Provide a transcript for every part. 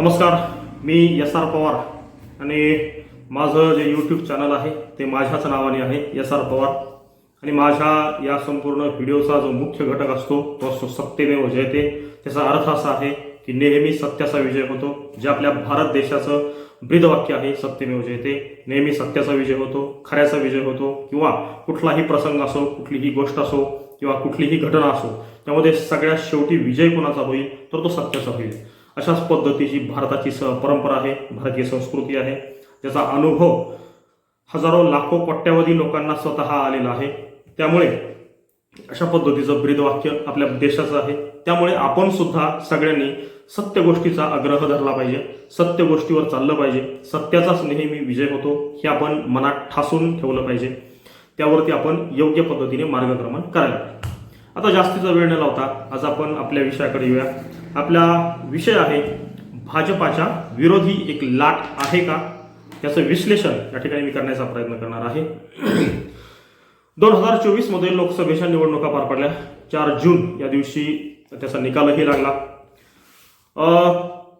नमस्कार मी S R Pawar आणि माझं जे यूट्यूब चॅनल आहे ते माझ्याच नावाने आहे एस आर पवार. आणि माझ्या या संपूर्ण व्हिडिओचा जो मुख्य घटक असतो तो असतो सत्यमेव जयते. त्याचा अर्थ असा आहे की नेहमी सत्याचा विजय होतो. जे आपल्या भारत देशाचं ब्रीदवाक्य आहे सत्यमेव जयते. नेहमी सत्याचा विजय होतो खऱ्याचा विजय होतो किंवा कुठलाही प्रसंग असो कुठलीही गोष्ट असो किंवा कुठलीही घटना असो त्यामध्ये सगळ्यात शेवटी विजय कोणाचा होईल? तर तो सत्याचा होईल. अशाच पद्धतीची भारताची स परंपरा आहे भारतीय संस्कृती आहे त्याचा अनुभव हजारो लाखो कोट्यावधी लोकांना स्वतः आलेला आहे. त्यामुळे अशा पद्धतीचं ब्रीदवाक्य आपल्या देशाचं आहे. त्यामुळे आपण सुद्धा सगळ्यांनी सत्य गोष्टीचा आग्रह धरला पाहिजे सत्य गोष्टीवर चाललं पाहिजे सत्याचाच नेहमी विजय होतो हे आपण मनात ठासून ठेवलं पाहिजे. त्यावरती आपण योग्य पद्धतीने मार्गक्रमण करायला आता जास्तीचा वेळ न लावता आज आपण आपल्या विषयाकडे येऊया. आपला विषय आहे भाजपाच्या विरोधी एक लाट आहे का? त्याचं विश्लेषण या ठिकाणी मी करण्याचा प्रयत्न करणार आहे. दोन हजार चोवीसमध्ये लोकसभेच्या निवडणुका पार पडल्या. चार जून या दिवशी त्याचा निकालही लागला.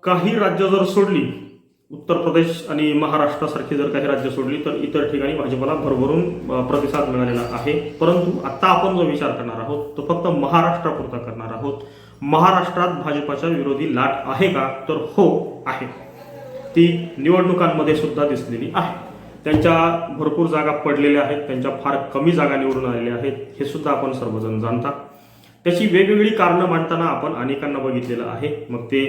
काही राज्य जर सोडली उत्तर प्रदेश आणि महाराष्ट्रासारखी जर काही राज्य सोडली तर इतर ठिकाणी भाजपला भरभरून प्रतिसाद मिळालेला आहे. परंतु आता आपण जो विचार करणार आहोत तो फक्त महाराष्ट्रापुरता करणार आहोत. महाराष्ट्रात भाजपाच्या विरोधी लाट आहे का? तर हो आहे. ती निवडणुकांमध्ये सुद्धा दिसलेली आहे. त्यांच्या भरपूर जागा पडलेल्या आहेत त्यांच्या फार कमी जागा निवडून आलेल्या आहेत हे सुद्धा आपण सर्वजण जाणता. त्याची वेगवेगळी कारणं मांडताना आपण अनेकांना बघितलेलं आहे. मग ते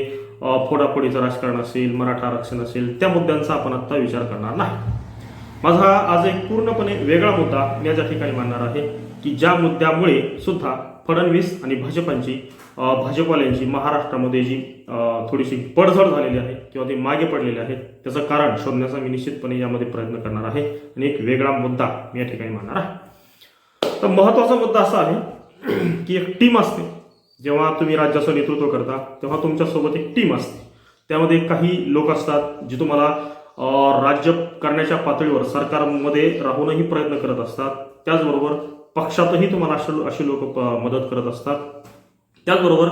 फोडाफोडीचं राजकारण असेल मराठा आरक्षण असेल त्या मुद्द्यांचा आपण आत्ता विचार करणार नाही. माझा आज एक पूर्णपणे वेगळा मुद्दा मी याच्या ठिकाणी मांडणार आहे. की ज्या मुद्द्यामुळे सुद्धा फडणवीस आणि भाजपांची भाजपवाल्यांची महाराष्ट्रामध्ये जी थोडीशी पडझड झालेली आहे किंवा ते मागे पडलेले आहेत त्याचं कारण शोधण्याचा मी निश्चितपणे यामध्ये प्रयत्न करणार आहे. आणि एक वेगळा मुद्दा मी या ठिकाणी मांडणार आहे. तर महत्त्वाचा मुद्दा असा आहे की एक टीम असते. जेव्हा तुम्ही राज्याचं नेतृत्व करता तेव्हा तुमच्यासोबत एक टीम असते. त्यामध्ये काही लोक असतात जे तुम्हाला राज्य करण्याच्या पातळीवर सरकारमध्ये राहूनही प्रयत्न करत असतात. त्याचबरोबर पक्षातही तुम्हाला असे असे लोक मदत करत असतात. त्याचबरोबर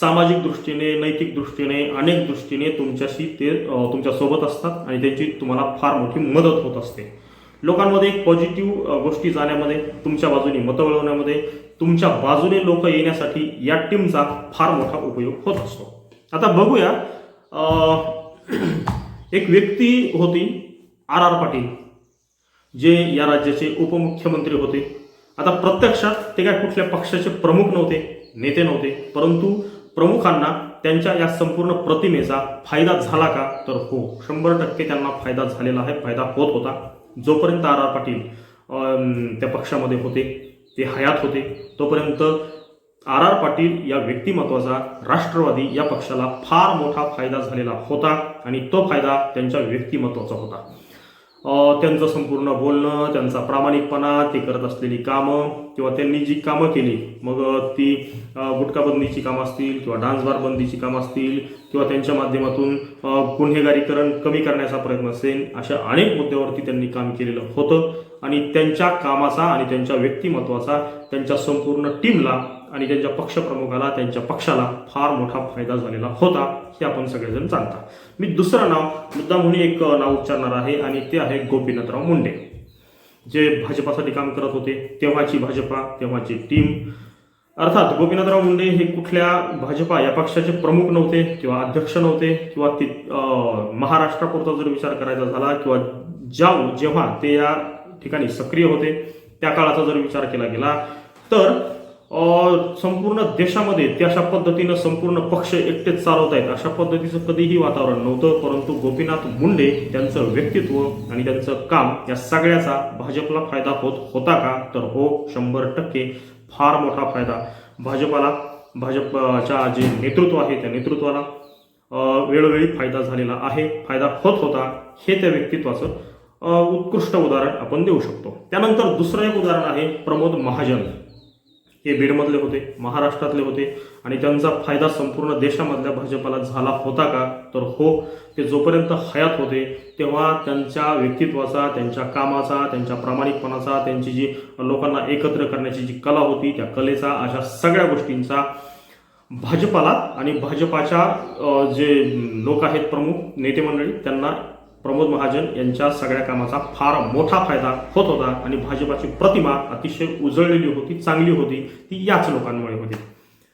सामाजिक दृष्टीने नैतिक दृष्टीने अनेक दृष्टीने तुमच्याशी ते तुमच्यासोबत असतात आणि त्यांची तुम्हाला फार मोठी मदत होत असते. लोकांमध्ये एक पॉझिटिव्ह गोष्टी जाण्यामध्ये तुमच्या बाजूने मतं वळवण्यामध्ये तुमच्या बाजूने लोक येण्यासाठी या टीमचा फार मोठा उपयोग होत असतो. आता बघूया एक व्यक्ती होती आर आर पाटील जे या राज्याचे उपमुख्यमंत्री होते. आता प्रत्यक्षात ते काय कुठल्या पक्षाचे प्रमुख नव्हते नेते नव्हते परंतु प्रमुखांना त्यांच्या या संपूर्ण प्रतिमेचा फायदा झाला का? तर हो शंभर टक्के त्यांना फायदा झालेला आहे फायदा होत होता. जोपर्यंत आर आर पाटील त्या पक्षामध्ये होते ते हयात होते तोपर्यंत आर आर पाटील या व्यक्तिमत्वाचा राष्ट्रवादी या पक्षाला फार मोठा फायदा झालेला होता आणि तो फायदा त्यांच्या व्यक्तिमत्वाचा होता. त्यांचं संपूर्ण बोलणं त्यांचा प्रामाणिकपणा ते करत असलेली कामं किंवा त्यांनी जी कामं केली मग ती अ, गुटखाबंदीची कामं असतील किंवा डान्स बार बंदीची कामं असतील किंवा त्यांच्या माध्यमातून गुन्हेगारीकरण कमी करण्याचा प्रयत्न असेल अशा अनेक मुद्द्यावरती त्यांनी काम केलेलं होतं. आणि त्यांच्या कामाचा आणि त्यांच्या व्यक्तिमत्वाचा त्यांच्या संपूर्ण टीमला आणि त्यांच्या पक्षप्रमुखाला त्यांच्या पक्षाला फार मोठा फायदा झालेला होता हे आपण सगळेजण जाणता. मी दुसरं नाव मुद्दा म्हणून एक नाव उच्चारणार आहे आणि ते आहे गोपीनाथराव मुंडे. जे भाजपासाठी काम करत होते तेव्हाची भाजपा तेव्हाची टीम अर्थात गोपीनाथराव मुंडे हे कुठल्या भाजपा या पक्षाचे प्रमुख नव्हते किंवा अध्यक्ष नव्हते किंवा ते महाराष्ट्रापुरता जर विचार करायचा झाला किंवा ज्या जेव्हा ते या ठिकाणी सक्रिय होते. त्या काळाचा जर विचार केला गेला तर संपूर्ण देशामध्ये ते अशा पद्धतीनं संपूर्ण पक्ष एकटेच चालवत आहेत. अशा पद्धतीचं कधीही वातावरण नव्हतं परंतु गोपीनाथ मुंडे त्यांचं व्यक्तित्व आणि त्यांचं काम या सगळ्याचा भाजपला फायदा होत होता का? तर हो शंभर टक्के फार मोठा फायदा. भाजपाला भाजपच्या जे नेतृत्व आहे त्या नेतृत्वाला वेळोवेळी फायदा झालेला आहे. फायदा होत होता हे त्या व्यक्तित्वाचं उत्कृष्ट उदाहरण आपण देऊ शकतो. त्यानंतर दुसरं एक उदाहरण आहे प्रमोद महाजन. हे बीडमधले होते महाराष्ट्रातले होते आणि त्यांचा फायदा संपूर्ण देशामधल्या भाजपाला झाला होता का? तर हो ते जोपर्यंत हयात होते तेव्हा त्यांच्या व्यक्तित्वाचा त्यांच्या कामाचा त्यांच्या प्रामाणिकपणाचा त्यांची जी लोकांना एकत्र करण्याची जी कला होती त्या कलेचा अशा सगळ्या गोष्टींचा भाजपाला आणि भाजपाच्या जे लोक आहेत प्रमुख नेते मंडळी त्यांना प्रमोद महाजन यांच्या सगळ्या कामाचा फार मोठा फायदा होत होता आणि भाजपाची प्रतिमा अतिशय उजळलेली होती चांगली होती ती याच लोकांमुळे होती.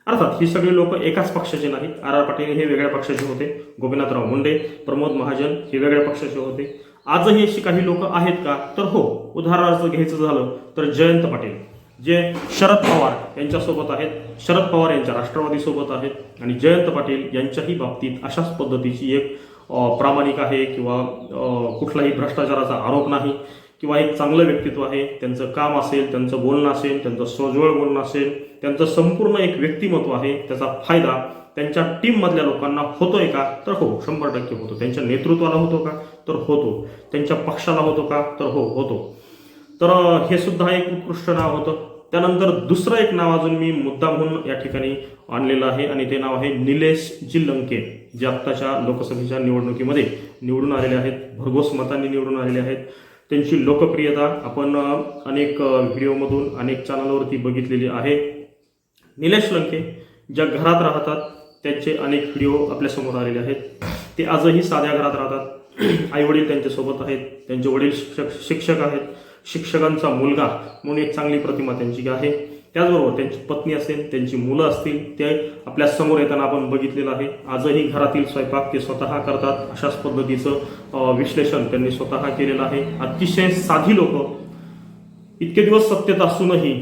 अर्थात ही सगळी लोक एकाच पक्षाचे नाहीत. आर आर पाटील हे वेगळ्या पक्षाचे होते. गोपीनाथराव मुंडे प्रमोद महाजन हे वेगळ्या पक्षाचे होते. आजही अशी काही लोक आहेत का? तर हो उदाहरणार्थ घ्यायचं झालं तर जयंत पाटील जे शरद पवार यांच्यासोबत आहेत. शरद पवार यांच्या राष्ट्रवादीसोबत आहेत. आणि जयंत पाटील यांच्याही बाबतीत अशाच पद्धतीची एक प्रामाणिक आहे किंवा कुठलाही भ्रष्टाचाराचा आरोप नाही किंवा एक चांगलं व्यक्तित्व आहे त्यांचं काम असेल त्यांचं बोलणं असेल त्यांचं सोजवळ बोलणं असेल त्यांचं संपूर्ण एक व्यक्तिमत्व आहे त्याचा फायदा त्यांच्या टीममधल्या लोकांना होतोय का? तर हो शंभर टक्के होतो. त्यांच्या नेतृत्वाला होतो का? तर होतो. त्यांच्या पक्षाला होतो का? तर हो होतो. तर हे सुद्धा एक उत्कृष्ट नाव होतं. त्यानंतर दुसरं एक नाव अजून मी मुद्दा म्हणून या ठिकाणी आणलेलं आहे आणि ते नाव आहे निलेश जिल्लंके जे आत्ताच्या लोकसभेच्या निवडणुकीमध्ये निवडून आलेले आहेत भरघोस मतांनी निवडून आलेले आहेत. त्यांची लोकप्रियता आपण अनेक व्हिडिओमधून अनेक चॅनलवरती बघितलेली आहे. निलेश लंके ज्या घरात राहतात त्यांचे अनेक व्हिडिओ आपल्यासमोर आलेले आहेत. ते आजही साध्या घरात राहतात. आई वडील त्यांच्यासोबत आहेत. त्यांचे वडील शिक्षक शिक्षक आहेत. शिक्षकांचा मुलगा म्हणून एक चांगली प्रतिमा त्यांची आहे. त्याचबरोबर त्यांची पत्नी असेल त्यांची मुलं असतील ते आपल्यासमोर येताना आपण बघितलेलं आहे. आजही घरातील स्वयंपाक ते स्वतः करतात. अशाच पद्धतीचं विश्लेषण त्यांनी स्वतः केलेलं आहे. अतिशय साधी लोक. इतके दिवस सत्तेत असूनही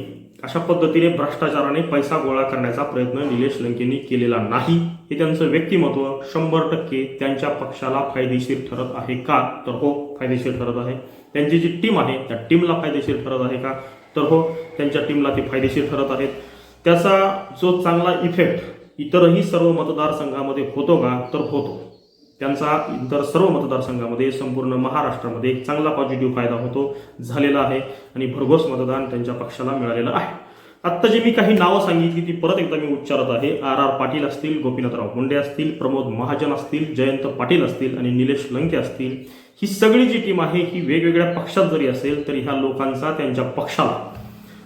अशा पद्धतीने भ्रष्टाचाराने पैसा गोळा करण्याचा प्रयत्न निलेश लंकेंनी केलेला नाही. हे त्यांचं व्यक्तिमत्व शंभर टक्के त्यांच्या पक्षाला फायदेशीर ठरत आहे का? तर हो फायदेशीर ठरत आहे. त्यांची जी टीम आहे त्या टीमला फायदेशीर ठरत आहे का? तर हो त्यांच्या टीमला ते फायदेशीर ठरत आहेत. त्याचा जो चांगला इफेक्ट इतरही सर्व मतदारसंघामध्ये होतो का तर होतो. त्यांचा इतर सर्व मतदारसंघामध्ये संपूर्ण महाराष्ट्रामध्ये एक चांगला पॉझिटिव्ह फायदा होतो झालेला आहे. आणि भरघोस मतदान त्यांच्या पक्षाला मिळालेलं आहे. आत्ता जे मी काही नावं सांगितली ती परत एकदा मी उच्चारत आहे. आर आर पाटील असतील गोपीनाथराव मुंडे असतील प्रमोद महाजन असतील जयंत पाटील असतील आणि निलेश लंके असतील ही सगळी जी टीम आहे ही वेगवेगळ्या पक्षात जरी असेल तरी ह्या लोकांचा त्यांच्या पक्षाला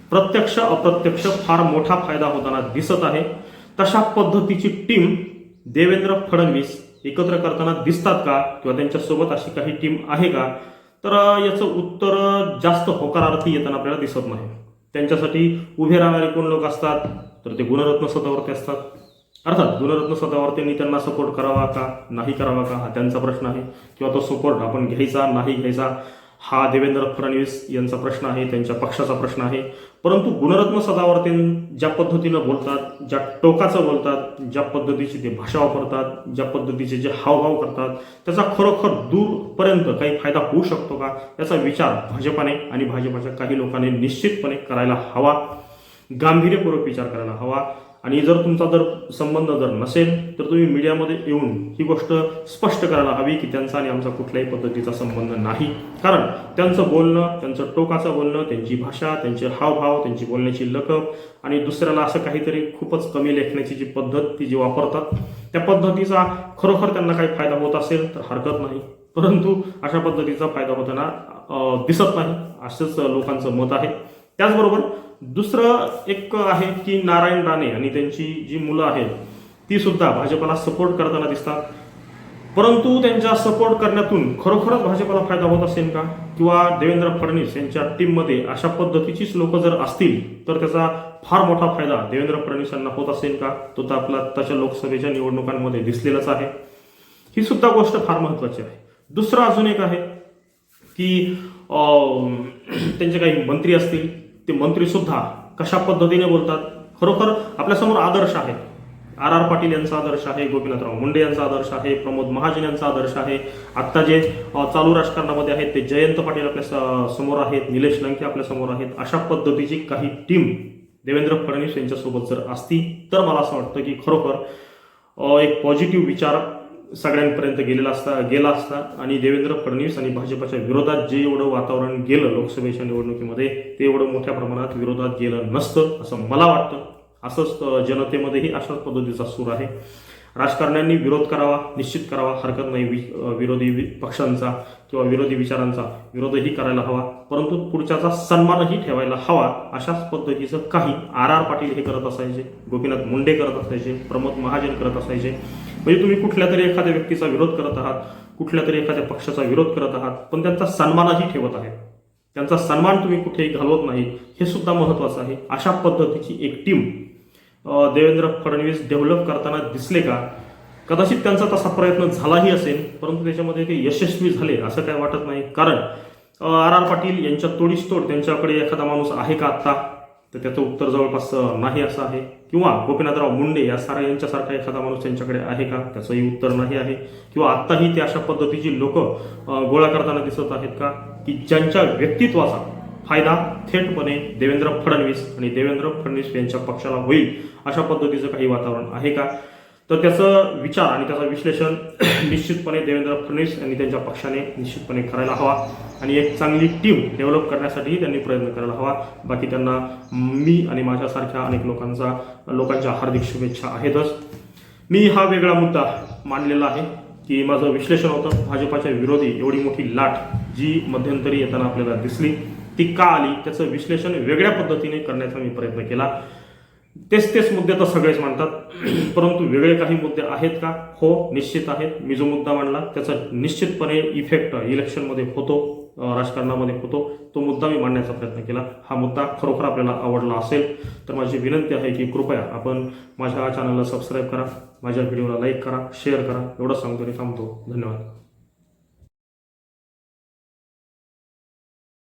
प्रत्यक्ष अप्रत्यक्ष फार मोठा फायदा होताना दिसत आहे. तशा पद्धतीची टीम देवेंद्र फडणवीस एकत्र करताना दिसतात का? किंवा त्यांच्यासोबत अशी काही टीम आहे का? तर याचं उत्तर जास्त होकारार्थी येताना आपल्याला दिसत नाही. त्यांच्यासाठी उभे राहणारे कोण लोक असतात? तर ते गुणरत्न स्वतःवरती असतात. अर्थात गुणरत्न स्वतःवरतींनी त्यांना सपोर्ट करावा का? नाही करावा का? हा त्यांचा प्रश्न आहे. किंवा तो सपोर्ट आपण घ्यायचा नाही घ्यायचा? हा देवेंद्र फडणवीस यांचा प्रश्न आहे त्यांच्या पक्षाचा प्रश्न आहे. परंतु गुणरत्न सदावर्ते ज्या पद्धतीनं बोलतात ज्या टोकाचं बोलतात ज्या पद्धतीची ते भाषा वापरतात ज्या पद्धतीचे जे हावभाव करतात त्याचा खरोखर दूरपर्यंत काही फायदा होऊ शकतो का याचा विचार भाजपाने आणि भाजपाच्या काही लोकांनी निश्चितपणे करायला हवा. गांभीर्यपूर्वक विचार करायला हवा. आणि जर तुमचा जर संबंध जर नसेल तर तुम्ही मीडियामध्ये येऊन ही गोष्ट स्पष्ट करायला हवी की त्यांचा आणि आमचा कुठल्याही पद्धतीचा संबंध नाही. कारण त्यांचं बोलणं त्यांचं टोकाचं बोलणं त्यांची भाषा त्यांचे हावभाव त्यांची बोलण्याची लकब आणि दुसऱ्याला असं काहीतरी खूपच कमी लेखण्याची जी पद्धत ती जी वापरतात त्या पद्धतीचा खरोखर त्यांना काही फायदा होत असेल तर हरकत नाही. परंतु अशा पद्धतीचा फायदा होताना दिसत नाही असंच लोकांचं मत आहे. त्याचबरोबर दुसरं एक आहे की नारायण राणे आणि त्यांची जी मुलं आहेत ती सुद्धा भाजपला सपोर्ट करताना दिसतात. परंतु त्यांच्या सपोर्ट करण्यातून खरोखरच भाजपला फायदा होत असेल का? किंवा देवेंद्र फडणवीस यांच्या टीममध्ये अशा पद्धतीचीच लोक जर असतील तर त्याचा फार मोठा फायदा देवेंद्र फडणवीस यांना होत असेल का? तो तर आपला आत्ताच्या लोकसभेच्या निवडणुकांमध्ये दिसलेलाच आहे. ही सुद्धा गोष्ट फार महत्वाची आहे. दुसरं अजून एक आहे की त्यांचे काही मंत्री असतील ते मंत्रीसुद्धा कशा पद्धतीने बोलतात? खरोखर आपल्यासमोर आदर्श आहेत. आर आर पाटील यांचा आदर्श आहे गोपीनाथराव मुंडे यांचा आदर्श आहे प्रमोद महाजन यांचा आदर्श आहे. आत्ता जे चालू राजकारणामध्ये आहेत ते जयंत पाटील आपल्या स- समोर आहेत निलेश लंके आपल्यासमोर आहेत. अशा पद्धतीची काही टीम देवेंद्र फडणवीस यांच्यासोबत जर असती तर मला असं वाटतं की खरोखर एक पॉझिटिव्ह विचार सगळ्यांपर्यंत गेलेला असता गेला असता आणि देवेंद्र फडणवीस आणि भाजपच्या विरोधात जे एवढं वातावरण गेलं लोकसभेच्या निवडणुकीमध्ये ते एवढं मोठ्या प्रमाणात विरोधात गेलं नसतं असं मला वाटतं. असंच जनतेमध्येही अशाच पद्धतीचा सूर आहे. राजकारण्यांनी विरोध करावा निश्चित करावा हरकत नाही वि- विरोधी पक्षांचा किंवा विरोधी विचारांचा. विरोधही करायला हवा परंतु पुढच्याचा सन्मानही ठेवायला हवा अशाच पद्धतीचं काही आर आर पाटील हे करत असायचे गोपीनाथ मुंडे करत असायचे प्रमोद महाजन करत असायचे. म्हणजे तुम्ही कुठल्या तरी एखाद्या व्यक्तीचा विरोध करत आहात कुठल्या तरी एखाद्या पक्षाचा विरोध करत आहात पण त्यांचा सन्मानही ठेवत आहे. त्यांचा सन्मान तुम्ही कुठेही घालवत नाही हे सुद्धा महत्वाचं आहे. अशा पद्धतीची एक टीम देवेंद्र फडणवीस डेव्हलप करताना दिसले का? कदाचित त्यांचा तसा प्रयत्न झालाही असेल परंतु त्याच्यामध्ये ते यशस्वी झाले असं काय वाटत नाही. कारण आर आर पाटील यांच्या तोडीस तोड त्यांच्याकडे एखादा माणूस आहे का आत्ता? तर त्याचं उत्तर जवळपास नाही असं आहे. किंवा गोपीनाथराव मुंडे या सारा यांच्यासारखा एखादा माणूस त्यांच्याकडे आहे का? त्याचंही उत्तर नाही आहे. किंवा आत्ताही ते अशा पद्धतीची लोक गोळा करताना दिसत आहेत का? की ज्यांच्या व्यक्तित्वाचा फायदा थेटपणे देवेंद्र फडणवीस आणि देवेंद्र फडणवीस यांच्या पक्षाला होईल अशा पद्धतीचं काही वातावरण आहे का? तर त्याचं विचार आणि त्याचं विश्लेषण निश्चितपणे देवेंद्र फडणवीस यांनी त्यांच्या पक्षाने निश्चितपणे करायला हवा आणि एक चांगली टीम डेव्हलप करण्यासाठीही त्यांनी प्रयत्न करायला हवा. बाकी त्यांना मी आणि माझ्यासारख्या अनेक लोकांचा लोकांच्या हार्दिक शुभेच्छा आहेतच. मी हा वेगळा मुद्दा मांडलेला आहे की माझं विश्लेषण होतं. भाजपाच्या विरोधी एवढी मोठी लाट जी मध्यंतरी येताना आपल्याला दिसली ती का आली? त्याचं विश्लेषण वेगळ्या पद्धतीने करण्याचा मी प्रयत्न केला. तेच तेच मुद्दे तर सगळेच मांडतात परंतु वेगळे काही मुद्दे आहेत का? हो निश्चित आहेत. मी जो मुद्दा मांडला त्याचा निश्चितपणे इफेक्ट इलेक्शनमध्ये होतो राजकारणामध्ये होतो. तो मुद्दा मी मांडण्याचा प्रयत्न केला. हा मुद्दा खरोखर आपल्याला आवडला असेल तर माझी विनंती आहे की कृपया आपण माझ्या चॅनलला सबस्क्राईब करा माझ्या व्हिडिओला लाईक करा शेअर करा. एवढं सांगतो आणि थांबतो. धन्यवाद.